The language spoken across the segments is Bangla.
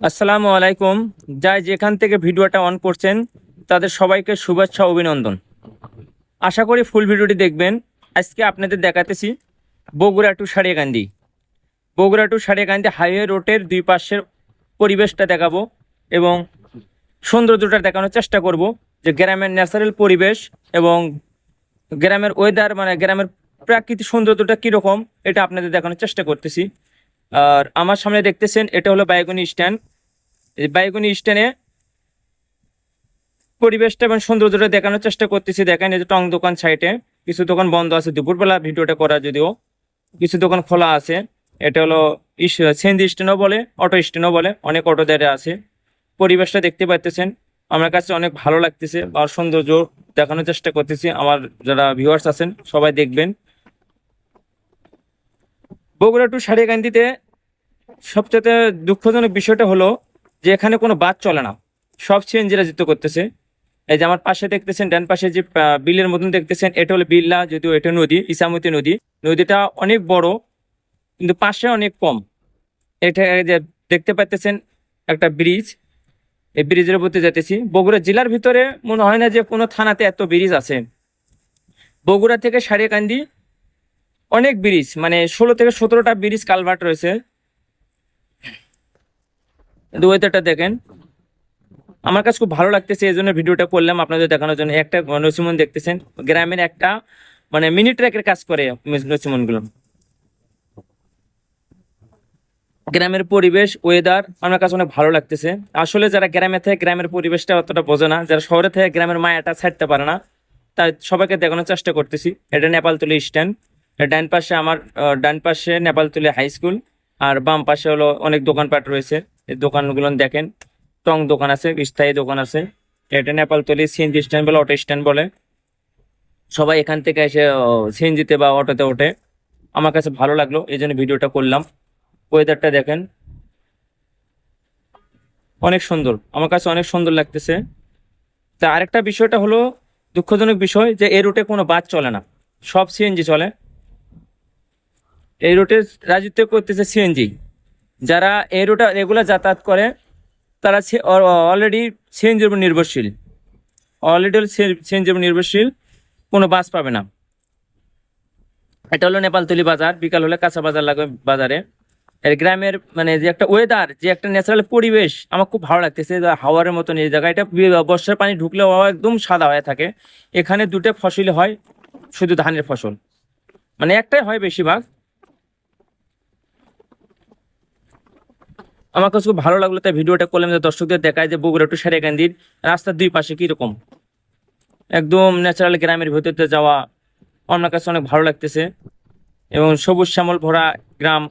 আসসালামু আলাইকুম। যাই যেখান থেকে ভিডিওটা অন করছেন, তাদের সবাইকে শুভেচ্ছা, অভিনন্দন। আশা করি ফুল ভিডিওটি দেখবেন। আজকে আপনাদের দেখাতেছি Bogura to Sariakandi. Bogura to Sariakandi highway রোডের দুই পাশের পরিবেশটা দেখাবো এবং সৌন্দর্যটা দেখানোর চেষ্টা করব যে গ্রামের ন্যাচারাল পরিবেশ এবং গ্রামের ওয়েদার মানে গ্রামের প্রাকৃতিক সৌন্দর্যটা কীরকম, এটা আপনাদের দেখানোর চেষ্টা করতেছি। আর আমার সামনে দেখতেছেন, এটা হলো বাইগুনি স্ট্যান্ড। এই বাইগুনি স্ট্যান্ডে পরিবেশটা এবং সৌন্দর্যটা দেখানোর চেষ্টা করতেছি। দেখেন, এই যে টং দোকান সাইডে কিছু দোকান বন্ধ আছে। দুপুরবেলা ভিডিওটা করা যদিও কিছু দোকান খোলা আছে। এটা হলো সেন্দি স্ট্যান্ডও বলে, অটো স্ট্যান্ডও বলে, অনেক অটো দাঁড়িয়ে আছে। পরিবেশটা দেখতে পাইতেছেন। আমার কাছে অনেক ভালো লাগতেছে। আর সৌন্দর্য দেখানোর চেষ্টা করতেছি। আমার যারা ভিউয়ার্স আছেন, সবাই দেখবেন। বগুড়া টু সারিয়াকান্দিতে সবচেয়ে দুঃখজনক বিষয়টা হলো যে এখানে কোনো বাস চলে না। সব সিএনজিরা যুক্ত করতেছে। এই যে আমার পাশে দেখতেছেন, ডান পাশে যে বিলের মতন দেখতেছেন, এটা হলো বিল্লা, যদিও এটা নদী, ইসামতি নদী। নদীটা অনেক বড়, কিন্তু পাশে অনেক কম। এটা যে দেখতে পাচ্তেছেন একটা ব্রিজ এই ব্রিজের উপর দিয়ে যেতেছি বগুড়া জেলার ভিতরে মনে হয় না যে কোনো থানাতে এত ব্রিজ আছে। বগুড়া থেকে সারিয়াকান্দি অনেক ব্রিজ মানে ষোলো থেকে সতেরোটা ব্রিজ কালভার্ট রয়েছে। ওয়েদারটা দেখেন। আমার কাছে খুব ভালো লাগতেছে, এই জন্য ভিডিওটা করলাম আপনাদের দেখানোর জন্য। একটা নসিমন দেখতেছেন, গ্রামের একটা মানে মিনি ট্র্যাকের কাজ করে নসিমনগুলো গ্রামের পরিবেশ ওয়েদার আমার কাছে অনেক ভালো লাগতেছে। আসলে যারা গ্রামে থাকে, গ্রামের পরিবেশটা অতটা বোঝে না। যারা শহরে থেকে, গ্রামের মায়াটা ছাড়তে পারে না। তাই সবাইকে দেখানোর চেষ্টা করতেছি। এটা নেপাল নেপালতলি স্ট্যান্ড ডান পাশে আমার ডান পাশে নেপালতলি হাই স্কুল, আর বাম পাশে হলো অনেক দোকানপাট রয়েছে। এই দোকানগুলো দেখেন, টং দোকান আছে, স্থায়ী দোকান আছে। এটা নেপালতলি সিএনজি স্ট্যান্ড বলে, অটো স্ট্যান্ড বলে। সবাই এখান থেকে এসে সিএনজিতে বা অটোতে ওঠে। আমার কাছে ভালো লাগল, এই জন্য ভিডিওটা করলাম। ওয়েদারটা দেখেন, অনেক সুন্দর। আমার কাছে অনেক সুন্দর লাগতেছে। তা আরেকটা বিষয়টা হলো, দুঃখজনক বিষয় যে, এই রুটে কোনো বাস চলে না। সব সিএনজি চলে। এই রুটে রাজত্ব করতেছে সিএনজি যারা এই রুটে রেগুলার যাতায়াত করে, তারা অলরেডি সিএনজির উপর নির্ভরশীল। অলরেডি সিএনজির উপর নির্ভরশীল, কোনো বাস পাবে না। এটা হলো নেপালতলি বাজার, বিকাল হলে কাঁচা বাজার লাগবে বাজারে। এর গ্রামের মানে যে একটা ওয়েদার যে একটা ন্যাচারাল পরিবেশ, আমার খুব ভালো লাগতেছে যে হাওয়ার মতন এই জায়গা এটা বর্ষার পানি ঢুকলে হাওয়া একদম সাদা হয়ে থাকে। এখানে দুটো ফসল হয়, শুধু ধানের ফসল। মানে একটাই হয় বেশিরভাগ। আমার কাছে খুব ভালো লাগল, তাই ভিডিওটা করলাম যে দর্শকদের দেখায় যে বগুড়া টু সারেকান্দির রাস্তার দুই পাশে কীরকম একদম ন্যাচারাল গ্রামের ভেতরতে যাওয়া আমার কাছে অনেক ভালো লাগতেছে। এবং সবুজ শ্যামল ভরা গ্রাম,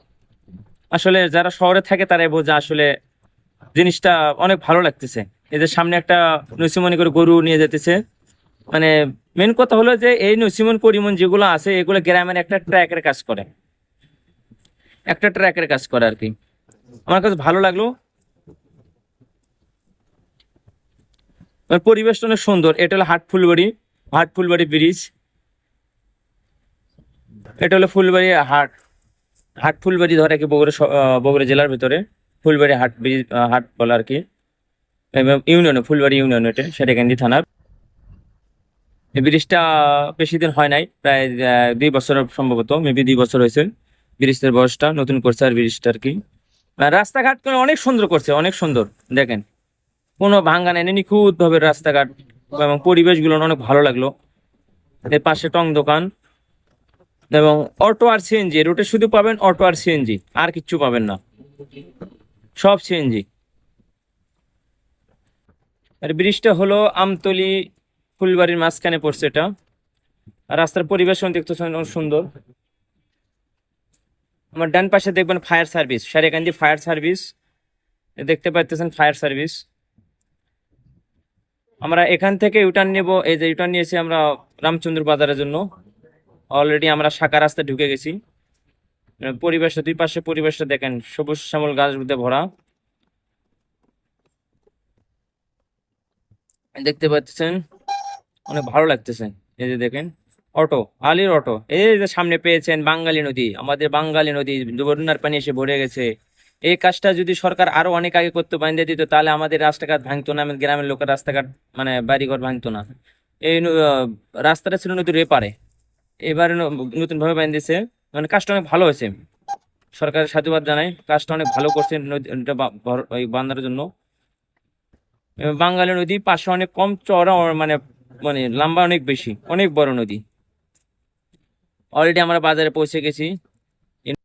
আসলে যারা শহরে থাকে তারাই বোঝা আসলে জিনিসটা অনেক ভালো লাগতেছে। এদের সামনে একটা নসিমনি করে গরু নিয়ে যেতেছে। মানে মেন কথা হলো যে এই নসিমন পরিমন যেগুলো আছে, এগুলো গ্রামের একটা ট্র্যাকের কাজ করে। একটা ট্র্যাকের কাজ করে আর কি। আমার কাছে ভালো লাগল। আর পরিবেশটা অনেক সুন্দর। এটা হলো হাট ফুলবাড়ি হাট ফুলবাড়ি ব্রিজ এটা হলো ফুলবাড়ি হাট। হাট ফুলবাড়ি ধরে কি বগুড়া বগুড়া জেলার ভিতরে। ফুলবাড়ি হাট ব্রিজ হাট বলে আর কি। ইউনিয়নে ফুলবাড়ি ইউনিয়ন এটা সেটাকান্দি থানার। এই ব্রিজটা বেশি দিন হয় নাই, প্রায় দুই বছর সম্ভবত মেবি দুই বছর হয়েছে। ব্রিজটার বয়সটা, নতুন করছে আর ব্রিজটা আর কি। রাস্তাঘাট অনেক সুন্দর করছে, অনেক সুন্দর, দেখেন। কোনো ভাঙ্গা নেই নিখুঁত ভাবে রাস্তাঘাট এবং পরিবেশগুলো অনেক ভালো লাগল। এর পাশে টং দোকান এবং অটো আর সিএনজি রুটে শুধু পাবেন অটো আর সিএনজি আর কিচ্ছু পাবেন না। সব সিএনজি আর ব্রিজটা হলো আমতলি ফুলবাড়ির মাঝখানে পড়ছে এটা। রাস্তার পরিবেশ দেখতে অনেক সুন্দর। আমার ডান পাশে দেখবেন fire service Sariakandi fire service দেখতে পাচ্ছেন ফায়ার সার্ভিস। আমরা এখান থেকে ইউটার্ন নেব এই যে ইউটার্ন নিয়েছি আমরা রামচন্দ্র বাজারের জন্য। অলরেডি আমরা শাখা রাস্তায় ঢুকে গেছি। আহ, পরিবেশটা দুই পাশে পরিবেশটা দেখেন সবুজ শ্যামল গাছ দিয়ে ভরা। দেখতে পাচ্ছেন অনেক ভালো লাগতেছে এই যে দেখেন। অটো আলির অটো। এই যে সামনে পেয়েছেন বাঙালি নদী, আমাদের বাঙালি নদী বন্যার পানি এসে ভরে গেছে। এই কাজটা যদি সরকার আরও অনেক আগে করতে বান্ধে দিত, তাহলে আমাদের রাস্তাঘাট ভাঙতো না, আমাদের গ্রামের লোকের রাস্তাঘাট মানে বাড়িঘর ভাঙতো না। এই রাস্তাটা ছিল নদীর এপারে। এবারে নতুন ভাবে বান্ধিয়েছে মানে কাজটা অনেক ভালো হয়েছে। সরকারের সাধুবাদ জানাই, কাজটা অনেক ভালো করছে নদীটা বান্ধার জন্য। বাঙালি নদী পাশে অনেক কম চওড়া ও মানে মানে লম্বা অনেক বেশি, অনেক বড় নদী। অলরেডি আমরা বাজারে পৌঁছে গেছি।